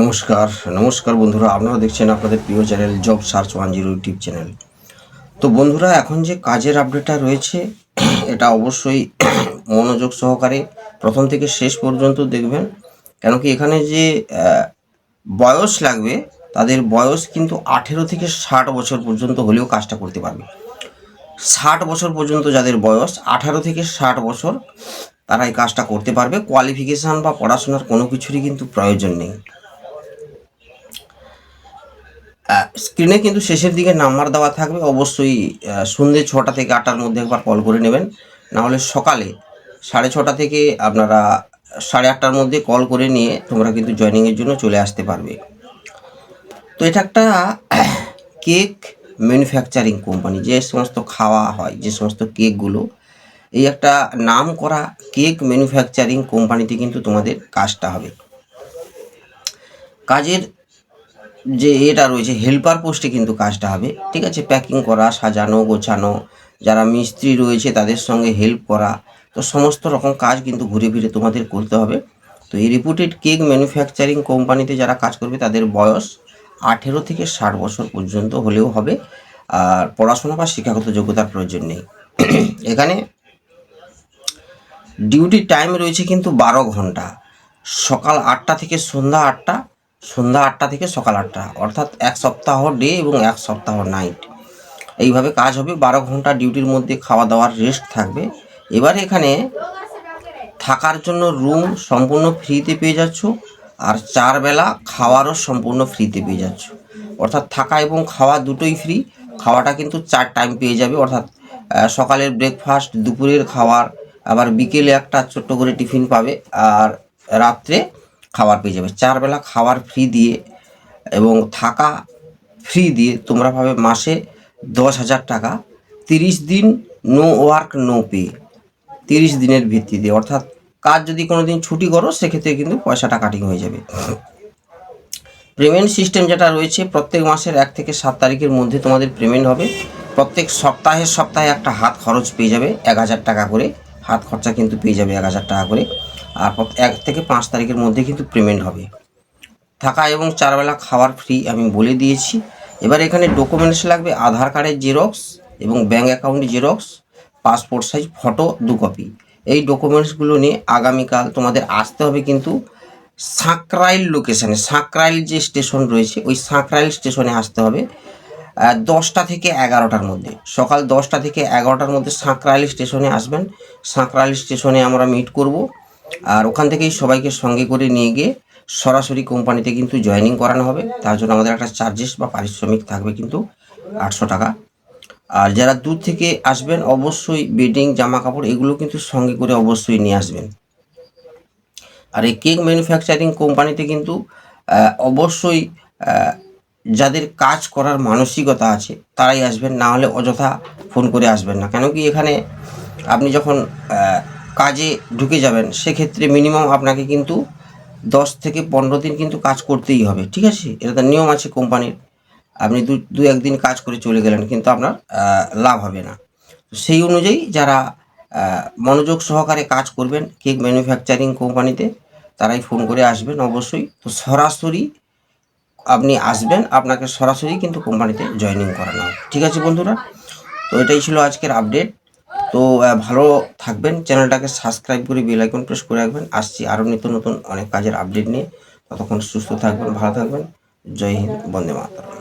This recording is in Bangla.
নমস্কার নমস্কার বন্ধুরা, আপনারা দেখছেন আপনাদের প্রিয় channel job search one zero YouTube channel. তো বন্ধুরা, এখন যে কাজের আপডেটটা রয়েছে, এটা অবশ্যই মনোযোগ সহকারে প্রথম থেকে শেষ পর্যন্ত দেখবেন। কেন কি এখানে যে বয়স লাগবে, তাদের বয়স কিন্তু আঠেরো থেকে ষাট বছর পর্যন্ত হলেও কাজটা করতে পারবে। ষাট বছর পর্যন্ত যাদের বয়স, আঠারো থেকে ষাট বছর, তারা এই কাজটা করতে পারবে। কোয়ালিফিকেশান বা পড়াশোনার কোনো কিছুরই কিন্তু প্রয়োজন নেই। স্ক্রিনে কিন্তু শেষের দিকে নাম্বার দেওয়া থাকবে। অবশ্যই আহ, সন্ধ্যে ছটা থেকে আটটার মধ্যে একবার কল করে নেবেন। না হলে সকালে সাড়ে ছটা থেকে আপনারা সাড়ে আটটার মধ্যে কল করে নিয়ে তোমরা কিন্তু জয়েনিংয়ের জন্য চলে আসতে পারবে। তো এটা একটা কেক ম্যানুফ্যাকচারিং কোম্পানি যে সমস্ত খাওয়া হয় যে সমস্ত কেকগুলো এই একটা নাম করা কেক ম্যানুফ্যাকচারিং কোম্পানিতে কিন্তু তোমাদের কাজটা হবে। কাজের যে এটা রয়েছে হেল্পার পোস্টে কিন্তু কাজটা হবে। ঠিক আছে? প্যাকিং করা, সাজানো, গোছানো, যারা মিস্ত্রি রয়েছে তাদের সঙ্গে হেল্প করা, তো সমস্ত রকম কাজ কিন্তু ঘুরে ফিরে তোমাদের করতে হবে। তো এই রিপুটেড কেক ম্যানুফ্যাকচারিং কোম্পানিতে যারা কাজ করবে, তাদের বয়স আঠেরো থেকে ষাট বছর পর্যন্ত হলেও হবে। আর পড়াশোনা বা শিক্ষাগত যোগ্যতার প্রয়োজন নেই। এখানে ডিউটি টাইম রয়েছে কিন্তু বারো ঘণ্টা। সকাল আটটা থেকে সন্ধ্যা আটটা সন্ধ্যা আটটা থেকে সকাল আটটা, অর্থাৎ এক সপ্তাহ ডে এবং এক সপ্তাহ নাইট। এইভাবে কাজ হবে, বারো ঘণ্টা ডিউটির মধ্যে খাওয়া দাওয়ার রেস্ট থাকবে। এবার এখানে থাকার জন্য রুম সম্পূর্ণ ফ্রিতে পেয়ে যাচ্ছ, আর চার বেলা খাওয়ারও সম্পূর্ণ ফ্রিতে পেয়ে যাচ্ছ। অর্থাৎ থাকা এবং খাওয়া দুটোই ফ্রি, খাওয়াটা কিন্তু চার টাইম পেয়ে যাবে। অর্থাৎ সকালের ব্রেকফাস্ট দুপুরের খাওয়ার, আবার বিকেলে একটা ছোট্ট করে টিফিন পাবে, আর রাত্রে খাবার পেয়ে যাবে। চার বেলা খাবার ফ্রি দিয়ে এবং থাকা ফ্রি দিয়ে তোমরা পাবে মাসে দশ হাজার টাকা। তিরিশ দিন নো ওয়ার্ক নো পে তিরিশ দিনের ভিত্তিতে অর্থাৎ কাজ যদি কোনো দিন ছুটি করো, সেক্ষেত্রে কিন্তু পয়সাটা কাটিং হয়ে যাবে। পেমেন্ট সিস্টেম যেটা রয়েছে, প্রত্যেক মাসের এক থেকে সাত তারিখের মধ্যে তোমাদের পেমেন্ট হবে। প্রত্যেক সপ্তাহে সপ্তাহে একটা হাত খরচ পেয়ে যাবে এক হাজার টাকা করে। হাত খরচা কিন্তু পেয়ে যাবে এক হাজার টাকা করে। আর এক থেকে পাঁচ তারিখের মধ্যে কিন্তু পেমেন্ট হবে। থাকা এবং চারবেলা খাওয়ার ফ্রি আমি বলে দিয়েছি। এবার এখানে ডকুমেন্টস লাগবে, আধার কার্ডের জেরক্স এবং bank account xerox passport size photo দু কপি এই ডকুমেন্টসগুলো নিয়ে আগামীকাল তোমাদের আসতে হবে কিন্তু সাঁকরাইল লোকেশানে সাঁকরাইল যে স্টেশন রয়েছে, ওই সাঁকরাইল স্টেশনে আসতে হবে দশটা থেকে এগারোটার মধ্যে। সকাল দশটা থেকে এগারোটার মধ্যে সাঁকরাইল স্টেশনে আসবেন। সাঁকরাইল স্টেশনে আমরা মিট করব। আর ওখান থেকেই সবাইকে সঙ্গে করে নিয়ে গিয়ে সরাসরি কোম্পানিতে কিন্তু জয়েনিং করানো হবে। তার জন্য আমাদের একটা চার্জেস বা পারিশ্রমিক থাকবে কিন্তু আটশো টাকা। আর যারা দূর থেকে আসবেন, অবশ্যই বেডিং জামা কাপড় এগুলো কিন্তু সঙ্গে করে অবশ্যই নিয়ে আসবেন। আর এই কেক ম্যানুফ্যাকচারিং কোম্পানিতে কিন্তু অবশ্যই যাদের কাজ করার মানসিকতা আছে, তারাই আসবেন। না হলে অযথা ফোন করে আসবেন না। কেন কি এখানে আপনি যখন কাজে ঢুকে যাবেন, সেক্ষেত্রে মিনিমাম আপনাকে কিন্তু দশ থেকে পনেরো দিন কিন্তু কাজ করতেই হবে, ঠিক আছে? এটা তো নিয়ম আছে কোম্পানির। আপনি দু দু একদিন কাজ করে চলে গেলেন, কিন্তু আপনার লাভ হবে না। সেই অনুযায়ী যারা মনোযোগ সহকারে কাজ করবেন, কেক ম্যানুফ্যাকচারিং কোম্পানিতে, তারাই ফোন করে আসবেন অবশ্যই। তো সরাসরি আপনি আসবেন, আপনাকে সরাসরি কিন্তু কোম্পানিতে জয়েনিং করানো ঠিক আছে বন্ধুরা? তো এটাই ছিল আজকের আপডেট তো ভালো থাকবেন। চ্যানেলটাকে সাবস্ক্রাইব করে বেল আইকন প্রেস করে রাখবেন। আসছি আরও নিত্য নতুন অনেক কাজের আপডেট নিয়ে। ততক্ষণ সুস্থ থাকবেন, ভালো থাকবেন। জয় হিন্দ, বন্দে মাতরম।